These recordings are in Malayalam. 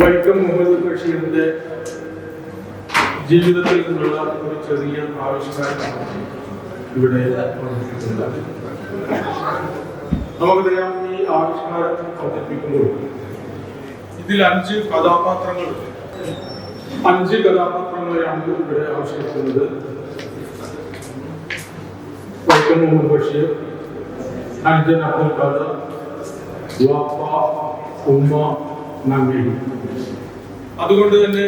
വൈക്കം മുഹമ്മദ് ബഷീറിന്റെ ജീവിതത്തിൽ നിന്നുള്ള ഒരു ചെറിയ ആവിഷ്കാരം ഇവിടെ നമുക്കറിയാം ഈ ആവിഷ്കാരം അവതരിപ്പിക്കുമ്പോൾ ഇതിൽ അഞ്ച് കഥാപാത്രങ്ങൾ അഞ്ച് കഥാപാത്രങ്ങളെയാണ് ഇവിടെ ആവിഷ്കരിക്കുന്നത്. വൈക്കം മുഹമ്മദ് ബഷീർ അഞ്ജൻ അബ്ദുൽ ഖാദർ ഉമ്മ നങ്ങേലി അതുകൊണ്ട് തന്നെ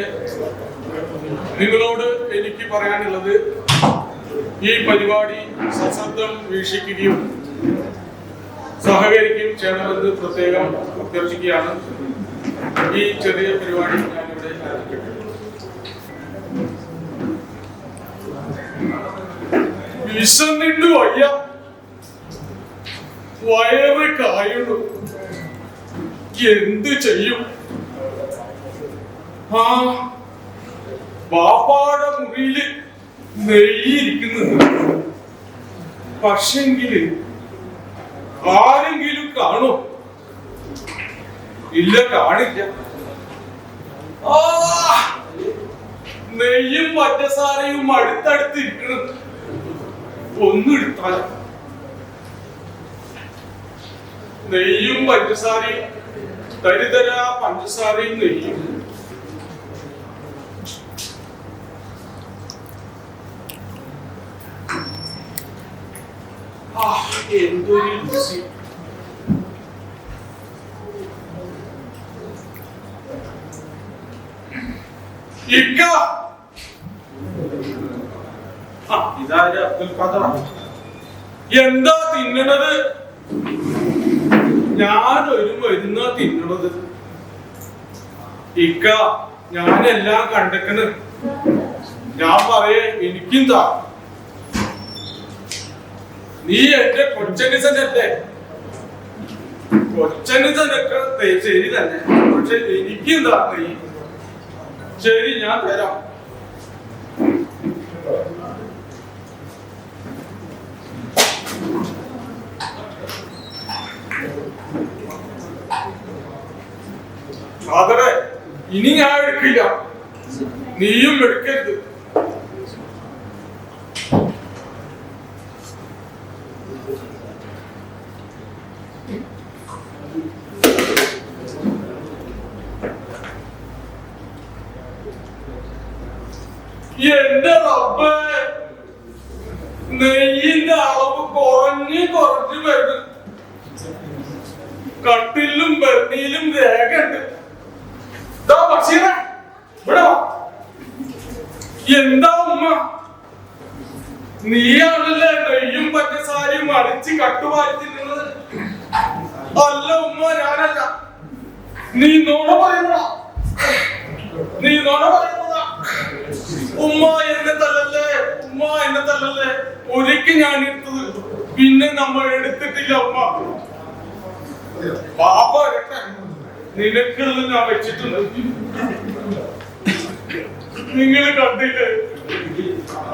നിങ്ങളോട് എനിക്ക് പറയാനുള്ളത് ഈ പരിപാടി സശബ്ദം വീക്ഷിക്കുകയും സഹകരിക്കുകയും ചെയ്യണമെന്ന് പ്രത്യേകം അഭ്യർത്ഥിക്കുകയാണ്. ഈ ചെറിയ പരിപാടി ഞാനിവിടെ ആരംഭിക്കട്ടെ. വിശന്നിട്ടു അയ്യ. വയറ് കായുള്ളൂ എന്ത് ചെയ്യും? ആ ബാപ്പാടെ മുറിയിൽ നെയ്യിരിക്കുന്നത്. പക്ഷെങ്കിൽ ആരെങ്കിലും കാണോ. ഇല്ല കാണില്ല. ആ! നെയ്യും പഞ്ചസാരയും അടുത്തടുത്തിരിക്കണം. ഒന്നും എടുത്താല? നെയ്യും പഞ്ചസാരയും തരിതര പഞ്ചസാരയും നെയ്യും എന്തൊരു രുചി. അബ്ദുൽ എന്താ തിന്നണത്? ഞാൻ ഒരു മരുന്നാ തിന്നണത്. ഇക്ക ഞാനെല്ലാം കണ്ടക്കണ്. ഞാൻ പറയേ എനിക്കും താ. നീ എന്റെ കൊച്ചനിസനല്ലേ? കൊച്ചനിസനൊക്കെ ശരി തന്നെ പക്ഷെ എനിക്കും താ നീ. ശരി ഞാൻ തരാം. ഫാദറെ ഇനി ഞാൻ എടുക്കില്ല. നീയും എടുക്കരുത്. എന്റെ റബ്ബേ നെയ്യിന്റെ അളവ് കുറഞ്ഞ് കുറഞ്ഞു വരുന്നു. കട്ടിലും ബർണിയിലും രേഖ ദാ ബഷീറേ, ഇവിടെ വാ. എന്താ ഉമ്മ? നീയാണല്ലേ നെയ്യും പഞ്ചസാരയും അടിച്ച് കട്ടുവാഴ്ത്തിട്ടുള്ളത് അല്ല ഉമ്മ ഞാനല്ല. നീ നോണ പറയുന്നതാ. നീ നോണ പറയുന്നതാ. ഉമ്മ എന്നെ തല്ലല്ലേ? ഉമ്മ എന്നെ തല്ലല്ലേ? ഒരിക്കൽ ഞാൻ എടുത്തത്. പിന്നെ നമ്മൾ എടുത്തിട്ടില്ല ഉമ്മ. പാപ്പ നിനക്കുള്ളത് ഞാൻ വെച്ചിട്ടുണ്ട്. നിങ്ങൾ കണ്ടില്ലേ?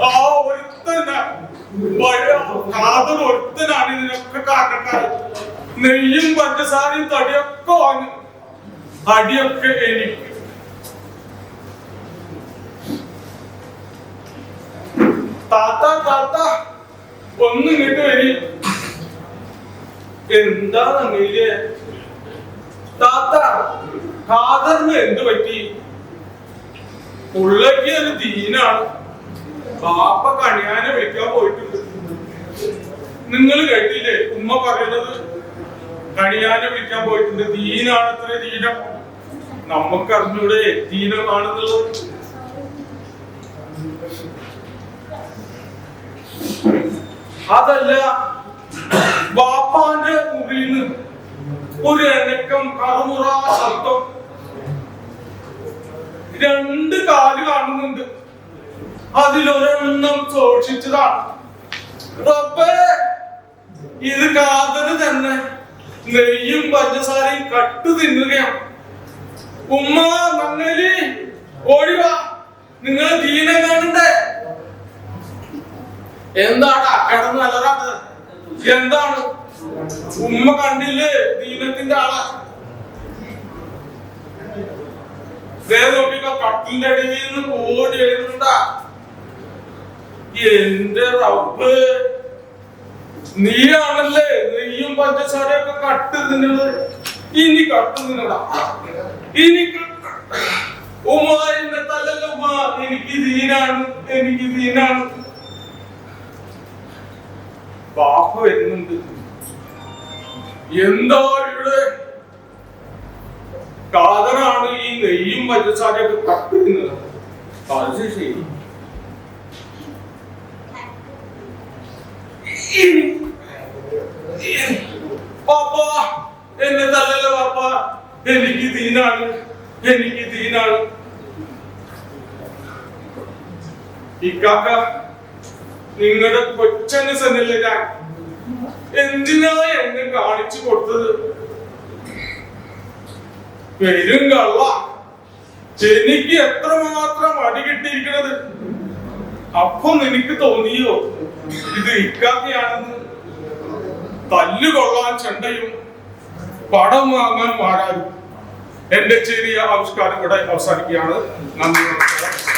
ആ ഒരുത്തന കാതൽ ഒരുത്തനാണ് ഇതിനൊക്കെ കാരണക്കാരൻ. നെയ്യും പഞ്ചസാരയും തടിയൊക്കെ വാങ്ങി. അടിയൊക്കെ എനിക്ക്. താത്ത താത്ത ഒന്ന് വരി. എന്താ നങ്ങിയില്ലേ താത്ത ഖാദറിന് എന്ത് പറ്റി? പുള്ളക്ക് ഒരു ദീനാണ്. ബാപ്പ കണിയാനെ വിളിക്കാൻ പോയിട്ടുണ്ട്. നിങ്ങൾ കേട്ടില്ലേ? ഉമ്മ പറയുന്നത് കണിയാനെ വിളിക്കാൻ പോയിട്ടുണ്ട്. ദീനാണ് അത്ര ദീനം. നമുക്കറിഞ്ഞൂടെ ദീനമാണെന്നുള്ളത്. അതല്ല ബാപ്പാന്റെ മുറിയിൽ നിന്ന് ഒരു അനക്കം കറുമുറ ശബ്ദം. രണ്ട് കാൽ കാണുന്നുണ്ട്. അതിലൊരെണ്ണം സൂക്ഷിച്ചതാണ്. റബ്ബേ ഇത് കാതൽ തന്നെ. നെയ്യും പഞ്ചസാരയും കട്ടു തിന്നുകയാണ്. ഉമ്മ നങ്ങലി ഓടിവാ നിങ്ങൾ ദീനം കാണണ്ടേ? എന്താണ്? അക്കടന്ന് അലറാണ് എന്താണ്? ഉമ്മ കണ്ടില്ലേ? ദീനത്തിന്റെ ആളെ. നോക്കിക്കോ കട്ടിലിന്റെ അടിയിൽ നിന്ന് ഓടി എഴുതുണ്ട എന്റെ റബ്ബ്. നീയാണല്ലേ? നെയ്യും പഞ്ചസാരയൊക്കെ കട്ട് തിന്നത് ഇനി കട്ട് തിന്നടാ. ഇനി ഉമ്മ എന്നെ തല്ലല്ല ഉമ്മ എനിക്ക് ദീനാണ് എനിക്ക് ദീനാണ്. ബാപ്പ വരുന്നുണ്ട്. എന്താ ഇവിടെ കാതറാണ് ഈ നെയ്യും പഞ്ചസാരയൊക്കെ കത്തിരുന്നത് അത് ശരി. പാപ്പ എന്നെ തല്ലല്ല പാപ്പ? എനിക്ക് തീനാണ് എനിക്ക് തീനാണ് ഇക്കാക്ക നിങ്ങളുടെ കൊച്ചന് സന്നല്ലേ ഞാൻ എന്തിനാ എന്നെ കാണിച്ചു കൊടുത്തത്? പെരും കള്ള. എനിക്ക് എത്രമാത്രം അടി കിട്ടിയിരിക്കണത്? അപ്പൊ നിനക്ക് തോന്നിയോ? ഇത് ഇക്കാത്തയാണെന്ന് തല്ലുകൊള്ളാൻ ചെണ്ടയും പടം വാങ്ങാൻ മാറാനും എന്റെ ചെറിയ ആവിഷ്കാരം ഇവിടെ അവസാനിക്കുകയാണ്. നന്ദി നമസ്കാരം.